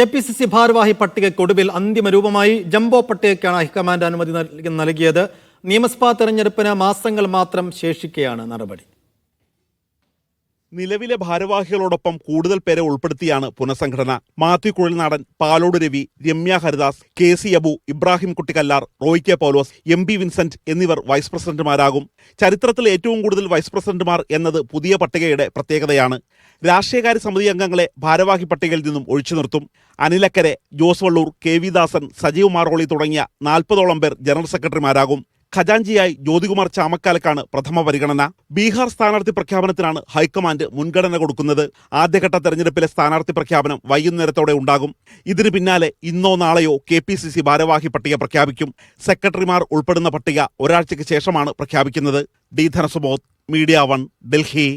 K P C C ഭാരവാഹി പട്ടികയ്ക്കൊടുവിൽ അന്തിമ രൂപമായി ജംബോ പട്ടികയ്ക്കാണ് ഹൈക്കമാൻഡ് അനുമതി നൽകി- നൽകിയത്. നിയമസഭാ തെരഞ്ഞെടുപ്പിന് മാസങ്ങൾ മാത്രം ശേഷിക്കെയാണ് നടപടി. നിലവിലെ ഭാരവാഹികളോടൊപ്പം കൂടുതൽ പേരെ ഉൾപ്പെടുത്തിയാണ് പുനഃസംഘടന. Mathew Kuzhalnadan Palode Ravi Ramya Haridas K C Abu Ibrahim Kuttikkallar Roy K Paulose M P Vincent എന്നിവർ വൈസ് പ്രസിഡന്റുമാരാകും. ചരിത്രത്തിൽ ഏറ്റവും കൂടുതൽ വൈസ് പ്രസിഡന്റുമാർ എന്നത് പുതിയ പട്ടികയുടെ പ്രത്യേകതയാണ്. രാഷ്ട്രീയകാര്യ സമിതി അംഗങ്ങളെ ഭാരവാഹി പട്ടികയിൽ നിന്നും ഒഴിച്ചു നിർത്തും. അനിലക്കരെ ജോസ് വള്ളൂർ കെ വി ദാസൻ സജീവ് മാറോളി തുടങ്ങിയ നാൽപ്പതോളം പേർ ജനറൽ സെക്രട്ടറിമാരാകും. ഖജാഞ്ചിയായി ജ്യോതികുമാർ ചാമക്കാലക്കാണ് പ്രഥമ പരിഗണന. ബീഹാർ സ്ഥാനാർത്ഥി പ്രഖ്യാപനത്തിനാണ് ഹൈക്കമാൻഡ് മുൻഗണന കൊടുക്കുന്നത്. ആദ്യഘട്ട തെരഞ്ഞെടുപ്പിലെ സ്ഥാനാർത്ഥി പ്രഖ്യാപനം വൈകുന്നേരത്തോടെ ഉണ്ടാകും. ഇതിന് പിന്നാലെ ഇന്നോ നാളെയോ കെ പി സി സി ഭാരവാഹി പട്ടിക പ്രഖ്യാപിക്കും. സെക്രട്ടറിമാർ ഉൾപ്പെടുന്ന പട്ടിക ഒരാഴ്ചയ്ക്ക് ശേഷമാണ് പ്രഖ്യാപിക്കുന്നത്. D Dhanasubodh media one Delhi.